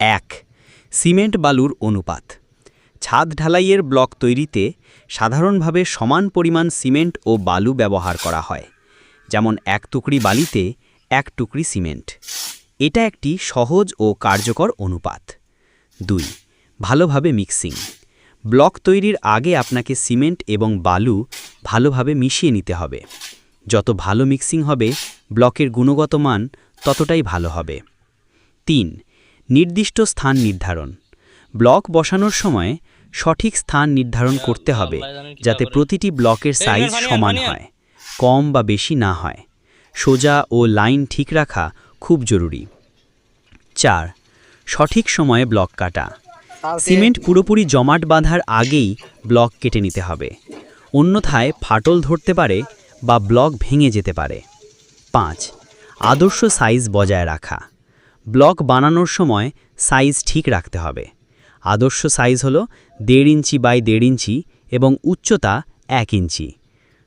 এক, সিমেন্ট বালুর অনুপাত। ছাদ ঢালাইয়ের ব্লক তৈরিতে সাধারণভাবে সমান পরিমাণ সিমেন্ট ও বালু ব্যবহার করা হয়। যেমন এক টুকরি বালিতে এক টুকরি সিমেন্ট। এটা একটি সহজ ও কার্যকর অনুপাত। দুই, ভালোভাবে মিক্সিং। ব্লক তৈরির আগে আপনাকে সিমেন্ট এবং বালু ভালোভাবে মিশিয়ে নিতে হবে। যত ভালো মিক্সিং হবে, ব্লকের গুণগত মান ততটাই ভালো হবে। তিন নির্দিষ্ট স্থান নির্ধারণ। ব্লক বসানোর সময় সঠিক স্থান নির্ধারণ করতে হবে, যাতে প্রতিটি ব্লকের সাইজ সমান হয়, কম বা বেশি না হয়। সোজা ও লাইন ঠিক রাখা খুব জরুরি। চার, সঠিক সময়ে ব্লক কাটা। সিমেন্ট পুরোপুরি জমাট বাঁধার আগেই ব্লক কেটে নিতে হবে। অন্যথায় ফাটল ধরতে পারে বা ব্লক ভেঙে যেতে পারে। পাঁচ, আদর্শ সাইজ বজায় রাখা। ব্লক বানানোর সময় সাইজ ঠিক রাখতে হবে। আদর্শ সাইজ হল দেড় ইঞ্চি বাই দেড় ইঞ্চি এবং উচ্চতা এক ইঞ্চি।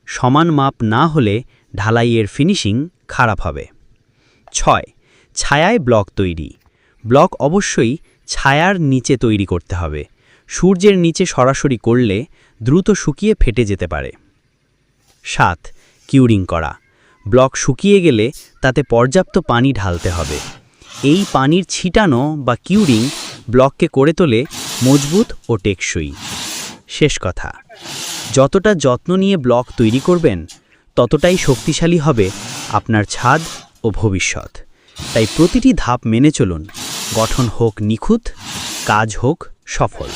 সমান মাপ না হলে ঢালাইয়ের ফিনিশিং খারাপ হবে। ছয়, ছায়ায় ব্লক তৈরি। ব্লক অবশ্যই ছায়ার নিচে তৈরি করতে হবে। সূর্যের নিচে সরাসরি করলে দ্রুত শুকিয়ে ফেটে যেতে পারে। সাত, কিউরিং করা। ব্লক শুকিয়ে গেলে তাতে পর্যাপ্ত পানি ঢালতে হবে। এই পানির ছিটানো বা কিউরিং ব্লককে করে তোলে মজবুত ও টেকসই। শেষ কথা, যতটা যত্ন নিয়ে ব্লক তৈরি করবেন, ততটাই শক্তিশালী হবে আপনার ছাদ ও ভবিষ্যৎ। তাই প্রতিটি ধাপ মেনে চলুন, গঠন হোক নিখুঁত, কাজ হোক সফল।